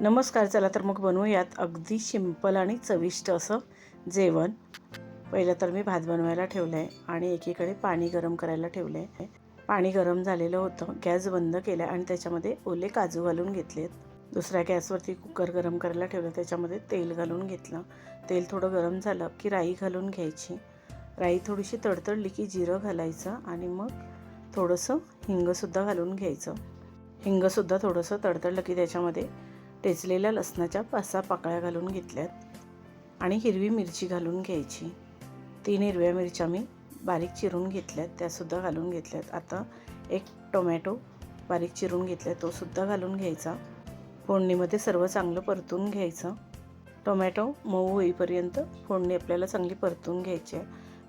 नमस्कार चला तर मग बनवूयात अगदी सिंपल आणि चविष्ट असं जेवण. पहिलं तर मी भात बनवायला ठेवलं आहे आणि एकीकडे पाणी गरम करायला ठेवलं आहे पाणी गरम झालेलं होतं गॅस बंद केला आणि त्याच्यामध्ये ओले काजू घालून घेतलेत. दुसऱ्या गॅसवरती कुकर गरम करायला ठेवलं त्याच्यामध्ये तेल घालून घेतलं. तेल थोडं गरम झालं की राई घालून घ्यायची. राई थोडीशी तडतडली की जिरं घालायचं आणि मग थोडंसं हिंगसुद्धा घालून घ्यायचं. हिंगसुद्धा थोडंसं तडतडलं की त्याच्यामध्ये टेचलेल्या लसणाच्या पाच सहा पाकळ्या घालून घेतल्यात आणि हिरवी मिरची घालून घ्यायची. तीन हिरव्या मिरच्या मी बारीक चिरून घेतल्यात त्यासुद्धा घालून घेतल्यात. आता एक टोमॅटो बारीक चिरून घेतला तोसुद्धा घालून घ्यायचा. फोडणीमध्ये सर्व चांगलं परतून घ्यायचं. टोमॅटो मऊ होईपर्यंत फोडणी आपल्याला चांगली परतून घ्यायची आहे.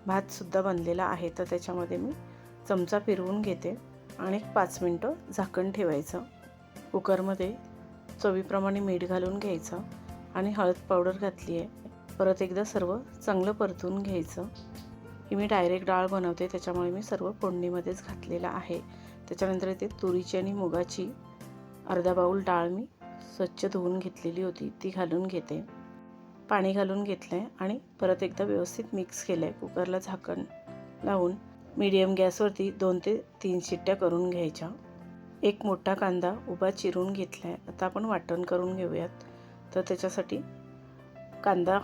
भातसुद्धा बनलेला आहे तर त्याच्यामध्ये मी चमचा फिरवून घेते आणि एक पाच मिनटं झाकण ठेवायचं. कुकरमध्ये चवीप्रमाणे मीठ घालून घ्यायचं आणि हळद पावडर घातली आहे. परत एकदा सर्व चांगलं परतून घ्यायचं. ही मी डायरेक्ट डाळ बनवते त्याच्यामुळे मी सर्व फोडणीमध्येच घातलेलं आहे. त्याच्यानंतर इथे तुरीची आणि मुगाची अर्धा बाऊल डाळ मी स्वच्छ धुवून घेतलेली होती ती घालून घेते. पाणी घालून घेतलं आहे आणि परत एकदा व्यवस्थित मिक्स केलं आहे कुकरला झाकण लावून मीडियम गॅसवरती दोन ते तीन शिट्ट्या करून घ्यायच्या. एक मोठा कांदा उभा चिरून घेतला आहे आता आपण वाटण करून घेऊयात. तर त्याच्यासाठी कांदा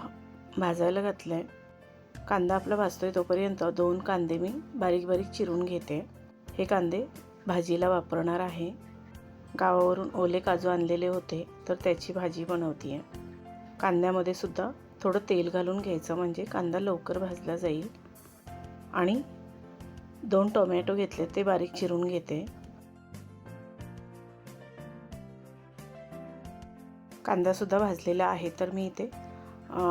भाजायला घातला आहे कांदा आपला भाजतोय तोपर्यंत दोन कांदे मी बारीक बारीक चिरून घेते. हे कांदे भाजीला वापरणार आहे. गावावरून ओले काजू आणलेले होते तर त्याची भाजी बनवते आहे कांद्यामध्ये सुद्धा थोडं तेल घालून घ्यायचं म्हणजे कांदा लवकर भाजला जाईल. आणि दोन टोमॅटो घेतले ते बारीक चिरून घेते. कांदासुद्धा भाजलेला आहे. तर मी इथे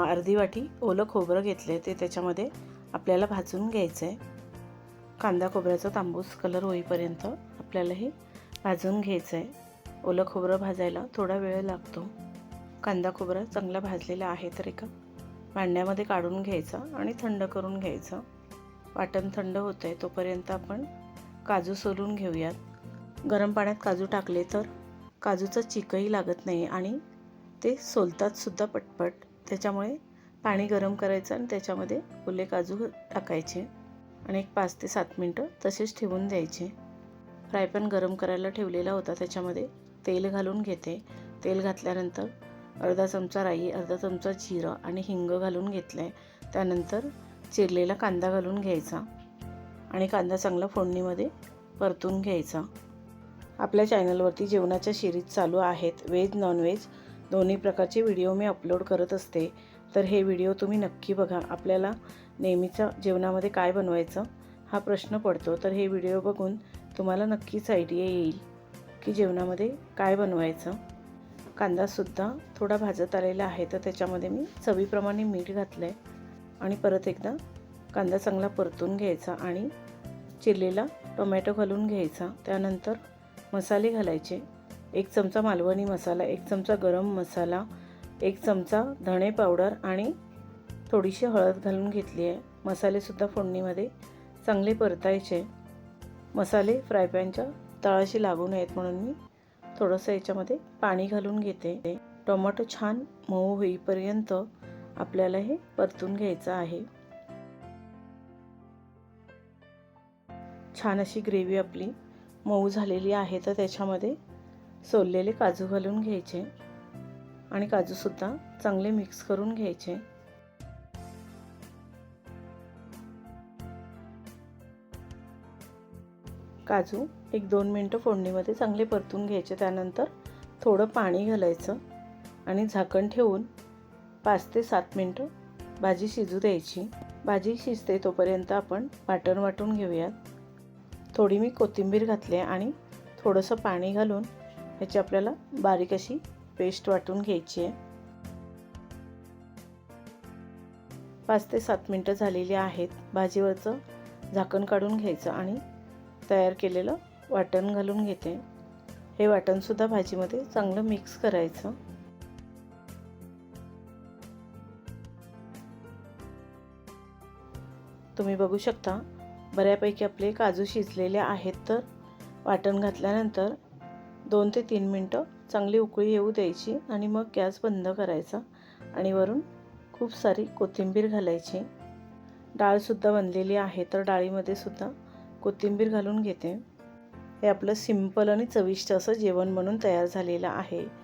अर्धी वाटी ओलं खोबरं घेतलं आहे ते त्याच्यामध्ये आपल्याला भाजून घ्यायचं आहे कांदा खोबऱ्याचा तांबूस कलर होईपर्यंत आपल्याला हे भाजून घ्यायचं आहे ओलं खोबरं भाजायला थोडा वेळ लागतो. कांदा खोबरा चांगला भाजलेला आहे तर एका भांड्यामध्ये काढून घ्यायचा आणि थंड करून घ्यायचं. वाटण थंड होतं आहे तोपर्यंत आपण काजू सोलून घेऊयात. गरम पाण्यात काजू टाकले तर काजूचा चिकही लागत नाही आणि ते सोलतात सुद्धा पटपट. त्याच्यामुळे पाणी गरम करायचं आणि त्याच्यामध्ये ओले काजू टाकायचे. आणि एक पाच ते सात मिनटं तसेच ठेवून द्यायचे. फ्रायपॅन गरम करायला ठेवलेला होता. त्याच्यामध्ये तेल घालून घेते. तेल घातल्यानंतर अर्धा चमचा राई अर्धा चमचा जिरं आणि हिंग घालून घेतलं आहे त्यानंतर चिरलेला कांदा घालून घ्यायचा. आणि कांदा चांगला फोडणीमध्ये परतून घ्यायचा. आपल्या चॅनलवरती जेवणाच्या शिरीज चालू आहेत. व्हेज नॉनव्हेज दोन्ही प्रकारचे व्हिडिओ मी अपलोड करत असते. तर हे व्हिडिओ तुम्ही नक्की बघा. आपल्याला नेहमीच्या जेवणामध्ये काय बनवायचं हा प्रश्न पडतो. तर हे व्हिडिओ बघून तुम्हाला नक्कीच आयडिया येईल की जेवणामध्ये काय बनवायचं. कांदासुद्धा थोडा भाजत आलेला आहे. तर त्याच्यामध्ये मी चवीप्रमाणे मीठ घातलं आहे आणि परत एकदा कांदा चांगला परतून घ्यायचा आणि चिरलेला टोमॅटो घालून घ्यायचा. त्यानंतर मसाले घालायचे. एक चमचा मालवणी मसाला एक चमचा गरम मसाला एक चमचा धणे पावडर आणि थोडीशी हळद घालून घेतली आहे. मसालेसुद्धा फोडणीमध्ये चांगले परतायचे. मसाले फ्रायपॅनच्या तळाशी लागू नयेत म्हणून मी थोडंसं याच्यामध्ये पाणी घालून घेते. टोमॅटो छान मऊ होईपर्यंत आपल्याला हे परतून घ्यायचं आहे. छान अशी ग्रेव्ही आपली मऊ झालेली आहे तर त्याच्यामध्ये सोललेले काजू घालून घ्यायचे आणि काजूसुद्धा चांगले मिक्स करून घ्यायचे. काजू एक दोन मिनटं फोडणीमध्ये चांगले परतून घ्यायचे त्यानंतर थोडं पाणी घालायचं आणि झाकण ठेवून पाच ते सात मिनटं भाजी शिजू द्यायची. भाजी शिजते तोपर्यंत आपण वाटण वाटून घेऊयात. थोडी मी कोथिंबीर घातली आहे आणि थोडंसं पाणी घालून ह्याची आपल्याला बारीक अशी पेस्ट वाटून घ्यायची आहे. पाच ते सात मिनटं झालेली आहेत. भाजीवरचं झाकण काढून घ्यायचं आणि तयार केलेलं वाटण घालून घेते. हे वाटणसुद्धा भाजीमध्ये चांगलं मिक्स करायचं. तुम्ही बघू शकता बऱ्यापैकी आपले काजू शिजलेले आहेत. तर वाटण घातल्यानंतर दोन ते तीन मिनटं चांगली उकळी येऊ द्यायची आणि मग गॅस बंद करायचा आणि वरून खूप सारी कोथिंबीर घालायची. डाळसुद्धा बनलेली आहे तर डाळीमध्ये सुद्धा कोथिंबीर घालून घेते. हे आपलं सिंपल आणि चविष्ट असं जेवण म्हणून तयार झालेलं आहे.